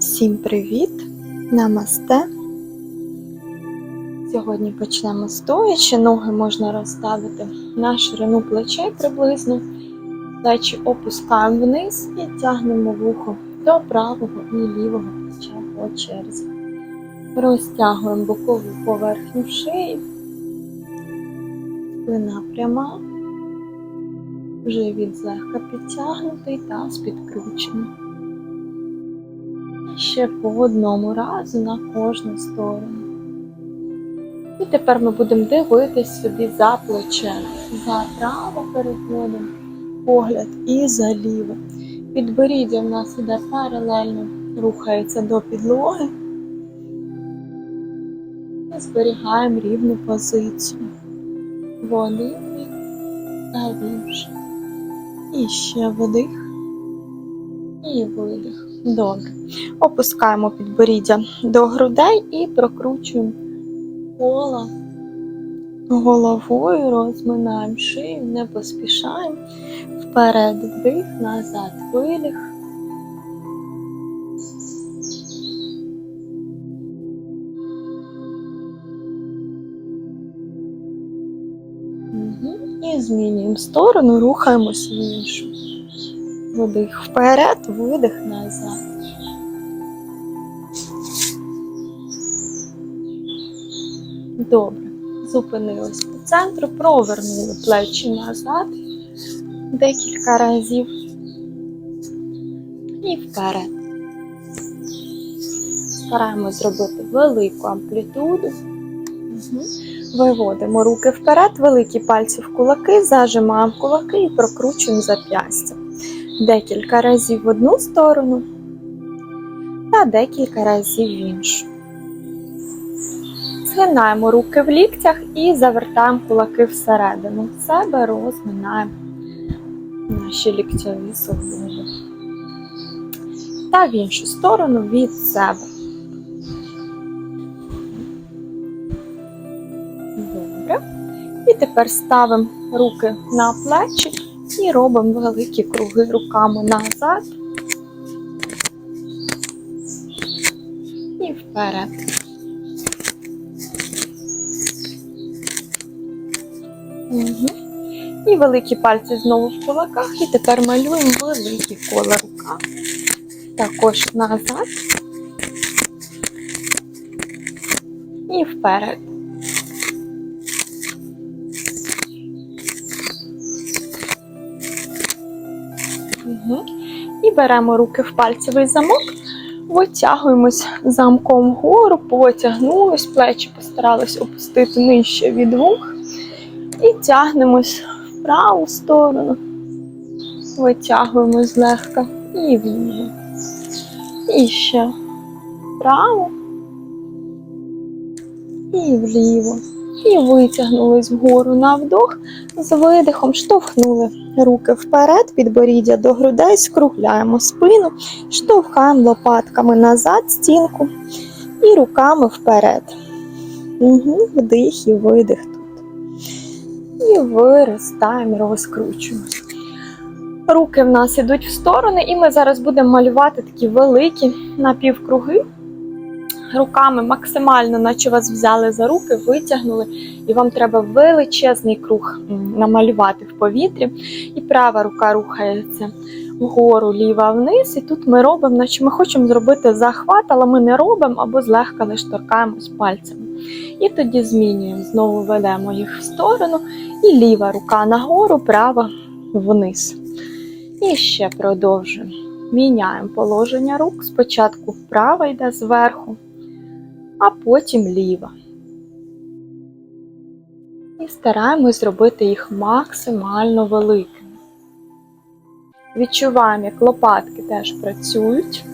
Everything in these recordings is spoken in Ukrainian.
Всім привіт! Намасте! Сьогодні почнемо стоячи. Ноги можна розставити на ширину плечей приблизно. Плечі опускаємо вниз і тягнемо вухо до правого і лівого плеча по черзі. Розтягуємо бокову поверхню шиї. Спина пряма. Живіт злегка підтягнутий, таз підкручений. Ще по одному разу на кожну сторону. І тепер ми будемо дивитись собі за плече. За право переходимо погляд і за ліве. Підборіддя в нас іде паралельно, рухається до підлоги. І зберігаємо рівну позицію. В один бік та в інший. І ще вдих. І видих. Добре. Опускаємо підборіддя до грудей і прокручуємо коло головою, розминаємо шию, не поспішаємо. Вперед вдих, назад видих. Мгм. І змінюємо сторону, рухаємось в іншу. Вдих вперед, видих назад. Добре. Зупинились по центру, провернули плечі назад декілька разів. І вперед. Стараємось зробити велику амплітуду. Виводимо руки вперед, великі пальці в кулаки, зажимаємо кулаки і прокручуємо зап'ястя. Декілька разів в одну сторону та декілька разів в іншу. Згинаємо руки в ліктях і завертаємо кулаки всередину. Себе розминаємо наші ліктьові суглоби. Та в іншу сторону від себе. Добре. І тепер ставимо руки на плечі і робимо великі круги руками назад і вперед. Угу. І великі пальці знову в кулаках, і тепер малюємо великі коло рука. Також назад і вперед. Беремо руки в пальцевий замок, витягуємось замком вгору, потягнулись, плечі постарались опустити нижче від вух. І тягнемось в праву сторону, витягуємось злегка і вліво. І ще вправо і вліво. І витягнулись вгору на вдох, з видихом штовхнули руки вперед, підборіддя до грудей, скругляємо спину, штовхаємо лопатками назад стінку і руками вперед. Угу, Вдих і видих тут. І виростаємо, розкручуємо. Руки в нас ідуть в сторони, і ми зараз будемо малювати такі великі напівкруги. Руками максимально, наче вас взяли за руки, витягнули, і вам треба величезний круг намалювати в повітрі. І права рука рухається вгору, ліва вниз. І тут ми робимо, наче ми хочемо зробити захват, але ми не робимо або злегка лише торкаємось пальцями. І тоді змінюємо, знову ведемо їх в сторону, і ліва рука нагору, права вниз. І ще продовжуємо. Міняємо положення рук. Спочатку вправа йде зверху, а потім ліва. І стараємось зробити їх максимально великими. Відчуваємо, як лопатки теж працюють.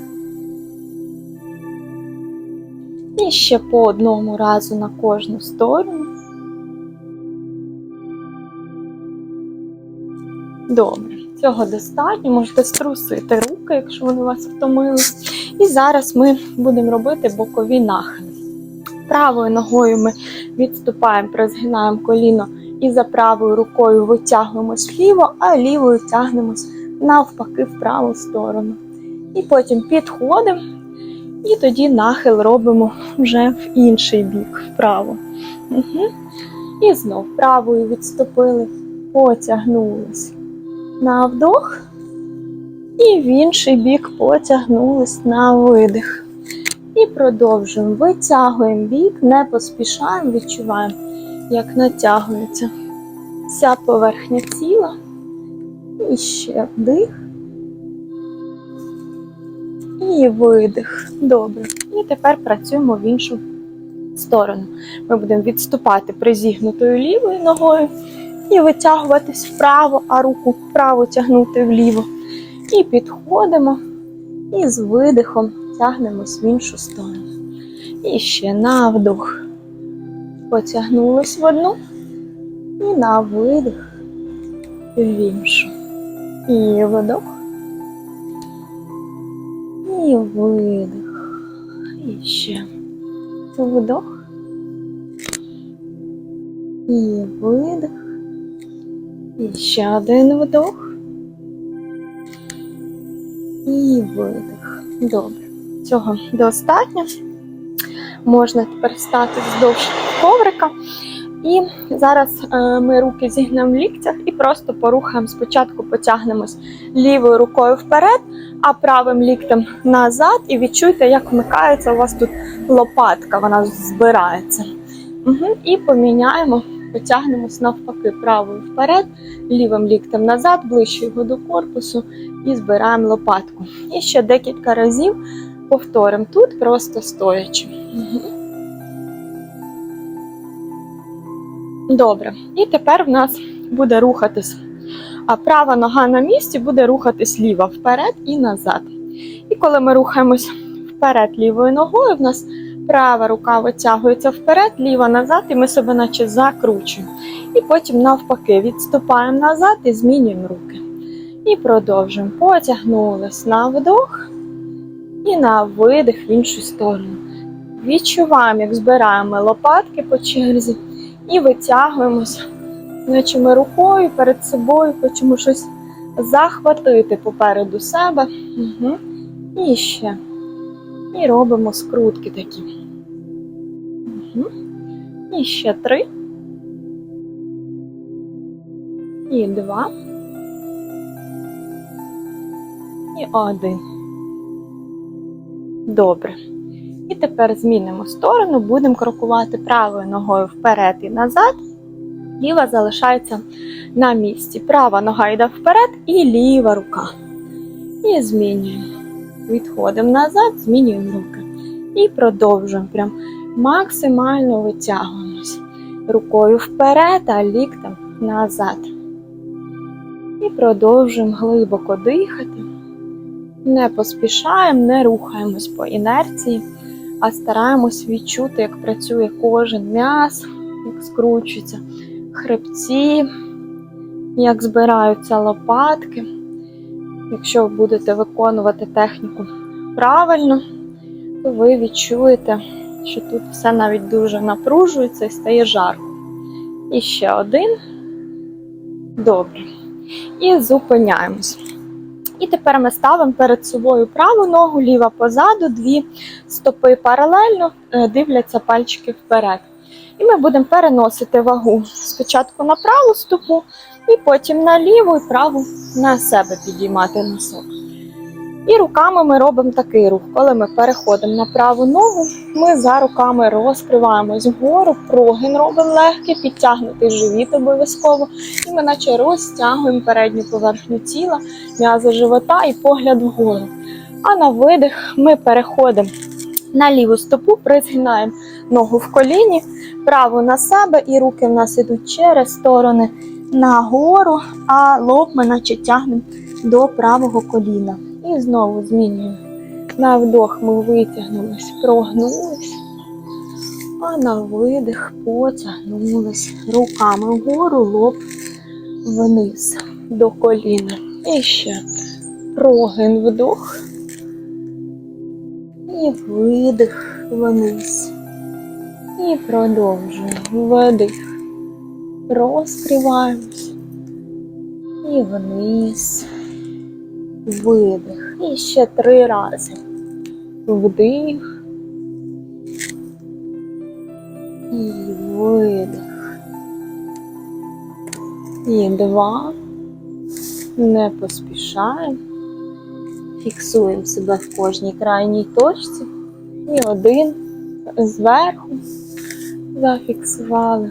І ще по одному разу на кожну сторону. Добре, цього достатньо. Можете струсити руки, якщо вони вас втомили. І зараз ми будемо робити бокові нахили. Правою ногою ми відступаємо, розгинаємо коліно і за правою рукою витягуємось вліво, а лівою тягнемось навпаки в праву сторону. І потім підходимо І тоді нахил робимо вже в інший бік, вправо. Угу. І знов правою відступили, потягнулись на вдох. І в інший бік потягнулись на видих. І продовжуємо. Витягуємо бік, не поспішаємо, відчуваємо, як натягується вся поверхня тіла. І ще вдих. І видих. Добре. І тепер працюємо в іншу сторону. Ми будемо відступати призігнутою лівою ногою і витягуватись вправо, а руку вправо тягнути вліво. І підходимо, і з видихом тягнемось в іншу сторону. І ще на вдох. Потягнулись в одну. І на видих в іншу. І вдох. І видих. І ще вдох. І видих. І ще один вдох. І видих. Добре. Цього достатньо. Можна тепер стати вздовж коврика. І зараз е, ми руки зігнемо в ліктях і просто порухаємо. Спочатку потягнемось лівою рукою вперед, а правим ліктем назад. І відчуйте, як вмикається у вас тут лопатка, вона збирається. Угу. І поміняємо, потягнемось навпаки правою вперед, лівим ліктем назад, ближче його до корпусу, і збираємо лопатку. І ще декілька разів повторимо тут, просто стоячи. Угу. Добре. І тепер в нас буде рухатись. А права нога на місці буде рухатись ліва вперед і назад. І коли ми рухаємось вперед лівою ногою, в нас права рука витягується вперед, ліва назад, і ми себе наче закручуємо. І потім навпаки відступаємо назад і змінюємо руки. І продовжуємо. Потягнулись на вдох і на видих в іншу сторону. Відчуваємо, як збираємо лопатки по черзі і витягуємося, наче ми рукою перед собою хочемо щось захватити попереду себе. Угу. І ще. І робимо скрутки такі. Угу. І ще три. І два. І один. Добре. І тепер змінимо сторону, будемо крокувати правою ногою вперед і назад. Ліва залишається на місці. Права нога йде вперед і ліва рука. І змінюємо. Відходимо назад, змінюємо руки. І продовжуємо. Прям максимально витягуємось. Рукою вперед, а ліктем назад. І продовжуємо глибоко дихати. Не поспішаємо, не рухаємось по інерції, а стараємось відчути, як працює кожен м'яз, як скручуються хребці, як збираються лопатки. Якщо ви будете виконувати техніку правильно, то ви відчуєте, що тут все навіть дуже напружується і стає жарко. І ще один. Добре. І зупиняємось. І тепер ми ставимо перед собою праву ногу, ліва позаду, дві стопи паралельно, е, дивляться пальчики вперед. І ми будемо переносити вагу спочатку на праву стопу, і потім на ліву і праву на себе підіймати носок. І руками ми робимо такий рух. Коли ми переходимо на праву ногу, ми за руками розкриваємось вгору, прогин робимо легкий, підтягнутий живіт обов'язково. І ми наче розтягуємо передню поверхню тіла, м'язи живота і погляд вгору. А на видих ми переходимо на ліву стопу, призгинаємо ногу в коліні, праву на себе, і руки в нас ідуть через сторони нагору, а лоб ми наче тягнемо до правого коліна. І знову змінюємо. На вдох ми витягнулись, прогнулись, а на видих потягнулись руками вгору, лоб вниз до коліна. І ще прогин вдох і видих вниз. І продовжуємо. Вдих. Розкриваємось. І вниз. Видих. І ще три рази. Вдих. І видих. І два. Не поспішаємо. Фіксуємо себе в кожній крайній точці. І один зверху зафіксували.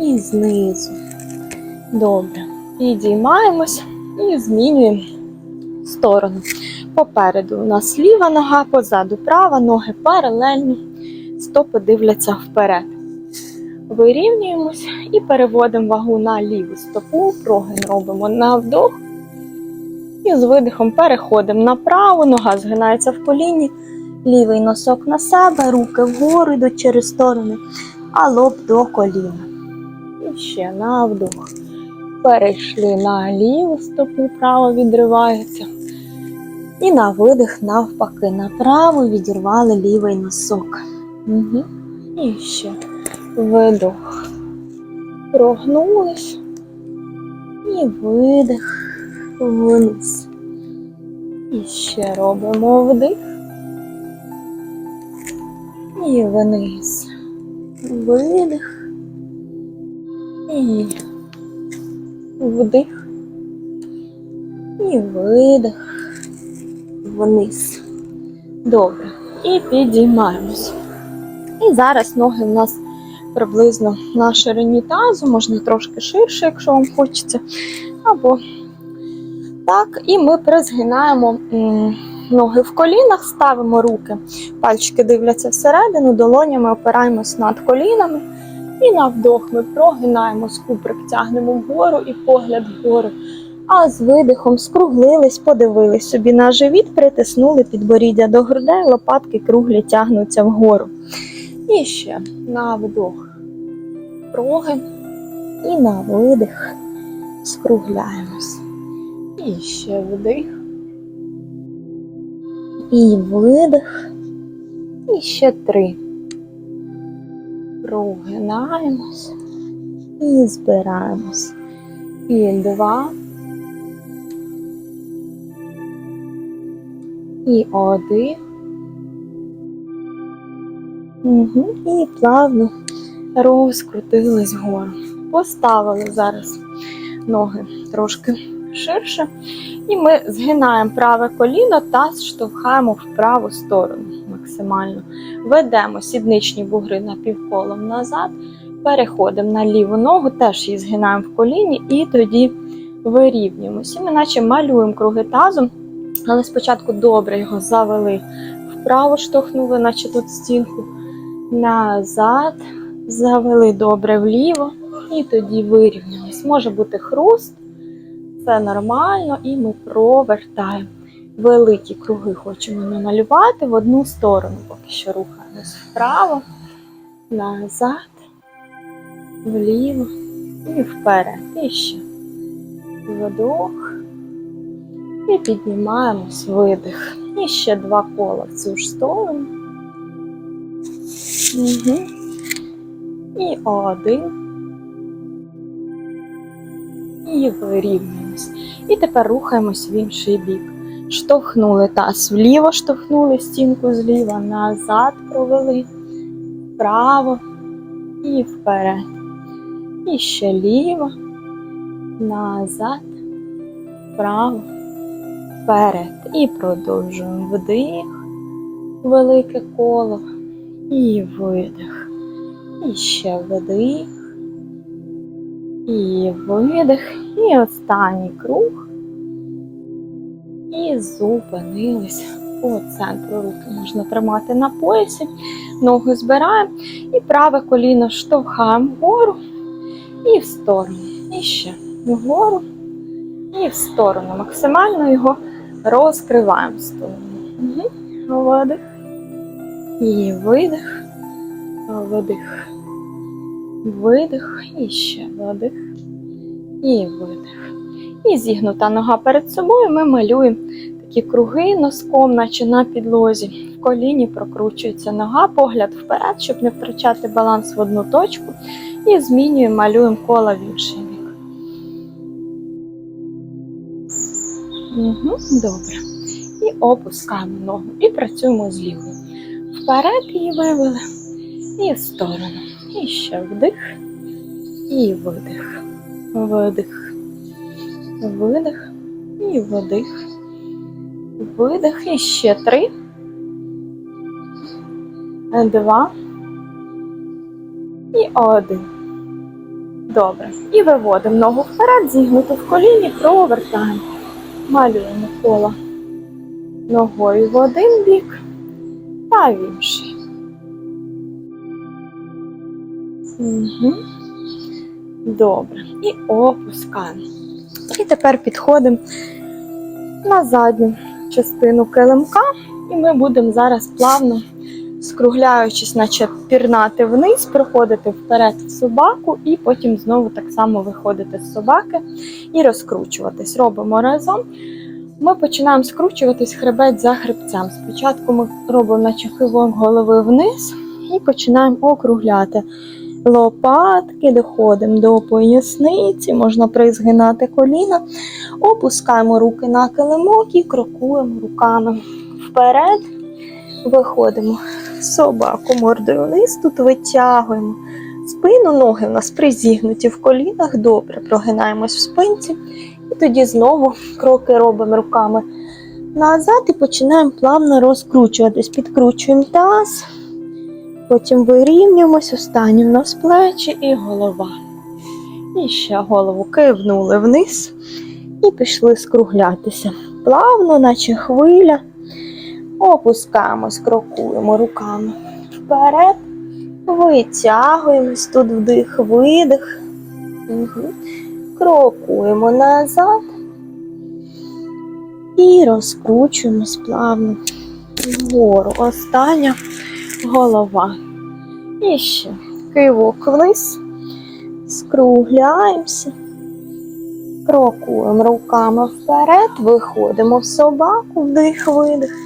І знизу. Добре. Підіймаємось і змінюємо сторону. Попереду у нас ліва нога, позаду права, ноги паралельно, стопи дивляться вперед. Вирівнюємось і переводимо вагу на ліву стопу, прогин робимо на вдох. І з видихом переходимо на праву, нога згинається в коліні, лівий носок на себе, руки вгору йдуть через сторони, а лоб до коліна. І ще на вдох. Перейшли на ліву стопу, право відривається. І на видих навпаки, направо відірвали лівий носок. Угу. І ще видох. Прогнулись. І видих вниз. І ще робимо вдих. І вниз. Видих. І вдих. І видих вниз. Добре. І підіймаємось. І зараз ноги в нас приблизно на ширині тазу, можна трошки ширше, якщо вам хочеться. Або так. І ми призгинаємо ноги в колінах, ставимо руки, пальчики дивляться всередину, долонями опираємось над колінами. І на вдох ми прогинаємо скуприк, тягнемо вгору і погляд вгору. А з видихом скруглились, подивились собі на живіт, притиснули підборіддя до грудей, лопатки круглі тягнуться вгору. І ще на вдох прогин і на видих скругляємось. І ще вдих. І видих. І ще три. Прогинаємось і збираємось. І два. І один. Угу. І плавно розкрутились вгору. Поставили зараз ноги трошки ширше. І ми згинаємо праве коліно та штовхаємо в праву сторону максимально. Ведемо сідничні бугри напівколом назад, переходимо на ліву ногу, теж її згинаємо в коліні і тоді вирівнюємося. Ми наче малюємо круги тазом, але спочатку добре його завели вправо, штовхнули, наче тут стінку, назад, завели добре вліво і тоді вирівнялись. Може бути хруст. Це нормально, і ми провертаємо. Великі круги хочемо намалювати в одну сторону, поки що рухаємось вправо, назад, вліво і вперед. І ще вдох. І піднімаємось видих. І ще два кола в цю ж сторону. Угу. І один. І вирівнюємось. І тепер рухаємось в інший бік. Штовхнули таз вліво, штовхнули стінку зліва, назад провели, вправо і вперед. І ще ліво, назад, вправо, вперед. І продовжуємо вдих, велике коло, і видих. І ще вдих. І видих. І останній круг. І зупинилися по центру руки. Можна тримати на поясі, ноги збираємо і праве коліно штовхаємо вгору і в сторону. І ще вгору і в сторону. Максимально його розкриваємо сторону. Угу. Видих. І видих. Видих. Видих. І ще видих. І видих. І зігнута нога перед собою. Ми малюємо такі круги носком, наче на підлозі. В коліні прокручується нога, погляд вперед, щоб не втрачати баланс в одну точку. І змінюємо, малюємо кола в інший Угу, добре. І опускаємо ногу. І працюємо з лівою. Вперед її вивели. І в сторону. І ще вдих. І видих. Видих. Видих. І вдих. Видих. І ще три. Два. І один. Добре. І виводимо ногу вперед, зігнуту в коліні, провертаємо. Малюємо коло ногою в один бік та в інший. Угу. Добре. І опускаємо. І тепер підходимо на задню частину килимка, і ми будемо зараз плавно, скругляючись, наче пірнати вниз, проходити вперед в собаку, і потім знову так само виходити з собаки і розкручуватись. Робимо разом. Ми починаємо скручуватись хребець за хребцем. Спочатку ми робимо наче кивок голови вниз і починаємо округляти лопатки, доходимо до поясниці, можна призгинати коліна, опускаємо руки на килимок і крокуємо руками вперед, виходимо собаку мордою вниз, тут витягуємо спину, ноги у нас призігнуті в колінах, добре прогинаємось в спинці. І тоді знову кроки робимо руками назад і починаємо плавно розкручуватись. Підкручуємо таз, потім вирівнюємось, останнім у нас плечі і голова. І ще голову кивнули вниз і пішли скруглятися. Плавно, наче хвиля. Опускаємось, крокуємо руками вперед, витягуємось тут вдих, видих. Угу. Крокуємо назад і розкручуємось плавно вгору. Остання голова. І ще кивок вниз, скругляємося, крокуємо руками вперед, виходимо в собаку, вдих, видих.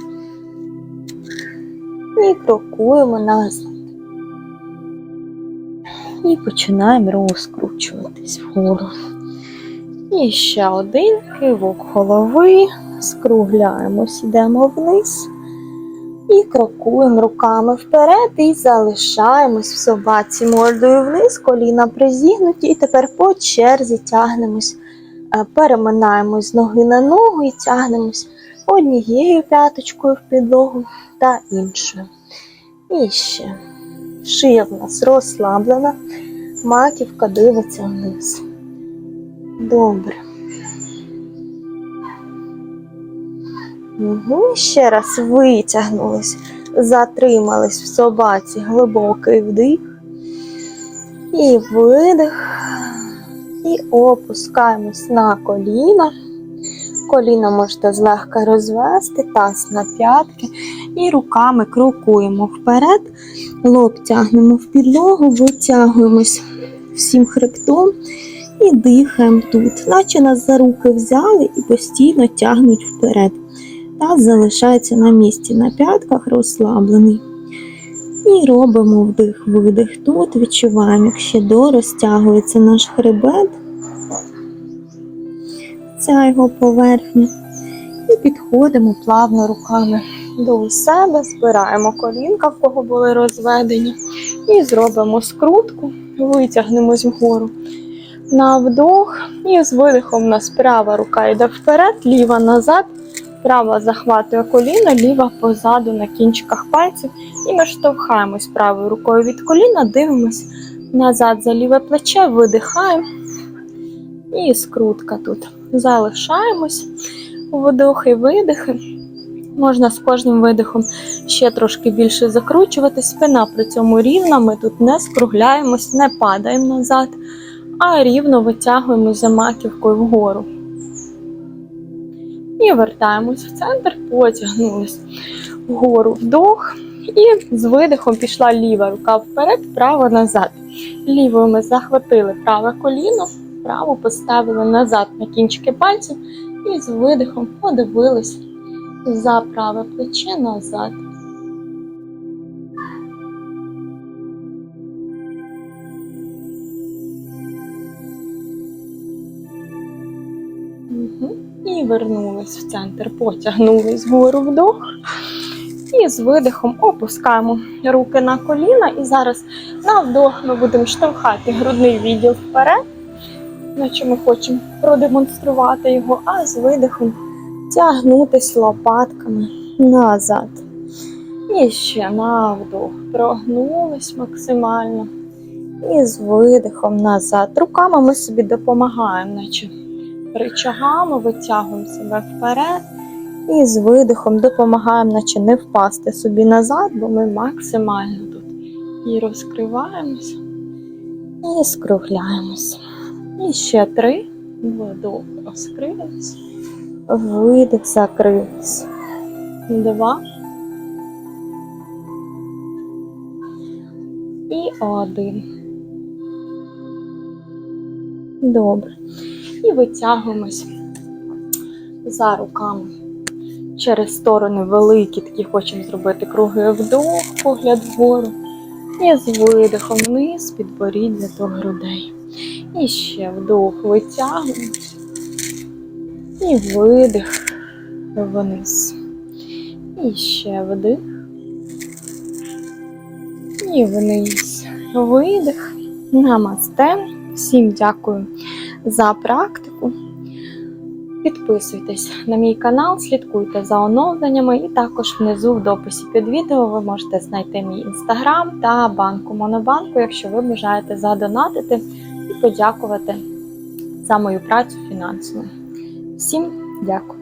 І крокуємо назад. І починаємо розкручуватись вгору. І ще один кивок голови, скругляємось, йдемо вниз і крокуємо руками вперед і залишаємось в собаці мордою вниз, коліна призігнуті, і тепер по черзі тягнемось, е, переминаємось з ноги на ногу і тягнемось однією п'яточкою в підлогу та іншою. І ще шия в нас розслаблена, маківка дивиться вниз. Добре. Угу. Ще раз витягнулись, затримались в собаці глибокий вдих і видих. І опускаємось на коліна. Коліна можете злегка розвести, таз на п'ятки. І руками крокуємо вперед, лоб тягнемо в підлогу, витягуємось всім хребтом і дихаємо тут, наче нас за руки взяли і постійно тягнуть вперед. Таз залишається на місці, на п'ятках розслаблений. І робимо вдих-видих тут, відчуваємо, як ще дорозтягується наш хребет, ця його поверхня. І підходимо плавно руками до себе, збираємо колінка, в кого були розведені, і зробимо скрутку, витягнемось вгору на вдох. І з видихом у нас права рука йде вперед, ліва назад, права захватує коліно, ліва позаду на кінчиках пальців. І ми штовхаємось правою рукою від коліна, дивимось назад за ліве плече, видихаємо. І скрутка тут. Залишаємось. Вдохи, видихи. Можна з кожним видихом ще трошки більше закручувати. Спина при цьому рівна. Ми тут не скругляємось, не падаємо назад, а рівно витягуємо за маківкою вгору. І вертаємось в центр, потягнулись вгору вдох. І з видихом пішла ліва рука вперед, права назад. Лівою ми захватили праве коліно, праву поставили назад на кінчики пальців і з видихом подивились за праве плече назад. І вернулись в центр, потягнулись вгору вдох. І з видихом опускаємо руки на коліна. І зараз на вдох ми будемо штовхати грудний відділ вперед, наче ми хочемо продемонструвати його, а з видихом тягнутись лопатками назад. І ще на вдох. Прогнулись максимально. І з видихом назад. Руками ми собі допомагаємо, наче рычагами витягуємо себе вперед. І з видихом допомагаємо, наче не впасти собі назад, бо ми максимально тут і розкриваємося, і скругляємося. І ще три. Вдох, розкрились. Видих, закрились. Два. І один. Добре. І витягуємось за руками через сторони великі, такі хочемо зробити круги вдох, погляд вгору. І з видихом вниз, підборіддя до грудей. І ще вдох витягуємось. І видих вниз. І ще вдих. І вниз. Видих. Намасте. Всім дякую за практику. Підписуйтесь на мій канал, слідкуйте за оновленнями, і також внизу в дописі під відео ви можете знайти мій інстаграм та банку Монобанку, якщо ви бажаєте задонатити і подякувати за мою працю фінансово. Всім дякую!